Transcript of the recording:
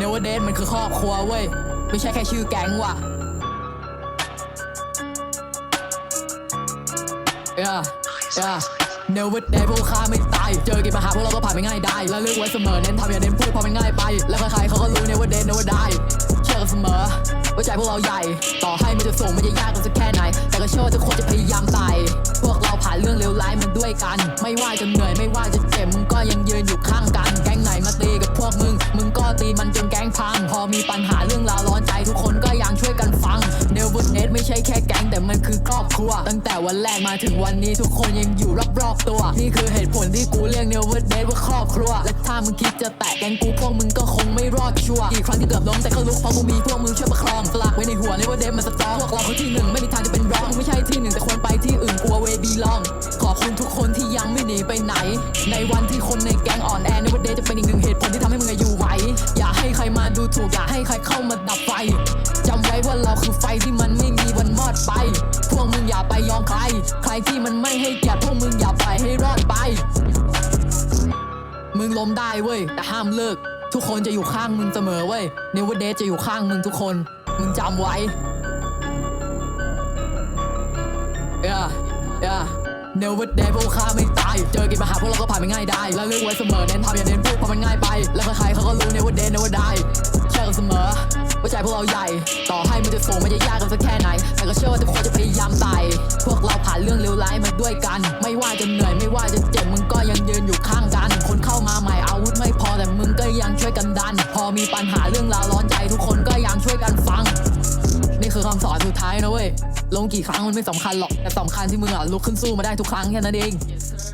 เนวเดนมันคือครอบครัวเว้ย ไม่ใช่แค่ชื่อแก๊งว่ะเอ้ยเอ้ยเนวเดนพวกข้าไม่ตาย เจอกี่ปัญหาพวกเราก็ผ่านไปง่ายได้ แล้วเลือกไว้เสมอเน้นทำอย่าเน้นพูดเพราะมันง่ายไป แล้วใครๆเขาก็รู้เนวเดนเนวได้เชื่อกันเสมอว่าใจพวกเราใหญ่ ต่อให้มันจะสูงมันจะยากกันสักแค่ไหน แต่ก็เชื่อว่าทุกคนจะพยายามไต่พวกเราผ่านเรื่องเลวร้ายมันด้วยกัน ไม่ว่าจะเหนื่อยไม่ว่าจะเจ็บมึงก็ยังยืนอยู่ข้างกัน แก๊งไหนมาตี งมึงก็ตีมันจนแก๊งพัง พอมีปัญหาเรื่องราวร้อนใจทุกคนก็ยังช่วยกันฟังเนวเนสไม่ใช่แค่แก๊งแต่มันคือครอบครัว ตั้งแต่วันแรกมาถึงวันนี้ทุกคนยังอยู่รอบๆตัว นี่คือเหตุผลที่กูเรียกเนวเนสว่าครอบครัว และถ้ามึงคิดจะแตะแก๊งกูพวกมึงก็คงไม่รอดชัวร์กี่ครั้งที่เกือบล้มแต่ก็ลุกเพราะกูมีพวกมึงช่วยประคองสลักไว้ในหัวเนวเนสมันสตรองพวกเราคือที่หนึ่งไม่มีทางจะเป็นรองมึงไม่ใช่ที่หนึ่งแต่ควรไปที่อื่นกลัวเวบีลองขอบคุณทุกคนที่ยังไม่หนีไปไหน ในวันที่คนในแก๊งอ่อนแอในวันเดย์จะเป็นอีกหนึ่งเหตุผลที่ทำให้มึงอะอยู่ไหวอย่าให้ใครมา ดูถูกอย่าให้ใครเข้ามาดับไฟจำไว้ว่าเราคือไฟที่มันไม่มีวันมอดไป พวกมึงอย่าไปยอมใคร ใครที่มันไม่ให้เกียรติพวกมึงอย่าปล่อยให้รอดไป มึงล้มได้เว้ย แต่ห้ามเลิก ทุกคนจะอยู่ข้างมึงเสมอเว้ยเนวเดย์จะอยู่ข้างมึงทุกคน มึงจำไว้เอ้ยเอ้ยเนวเดย์พวกข้าไม่ตาย เจอกี่ปัญหาพวกเราก็ผ่านไปง่ายได้ แล้วเลือกไว้เสมอเน้นทำอย่าเน้นพูดเพราะมันง่ายไป แล้วใคร ใจพวกเราใหญ่ ต่อให้มันจะสูงมันจะยากกันสักแค่ไหน แต่ก็เชื่อว่าทุกคนจะพยายามไต่พวกเราผ่านเรื่องเลวร้ายมาด้วยกัน ไม่ว่าจะเหนื่อยไม่ว่าจะเจ็บมึงก็ยังยืนอยู่ข้างกัน คนเข้ามาใหม่อาวุธไม่พอแต่มึงก็ยังช่วยกันดัน พอมีปัญหาเรื่องราวร้อนใจทุกคนก็ยังช่วยกันฟัง นี่คือคำสอนสุดท้ายนะเว้ยลงกี่ครั้งมันไม่สำคัญหรอกแต่สำคัญที่มึงอะลุกขึ้นสู้มาได้ทุกครั้งแค่นั้นเอง Yes.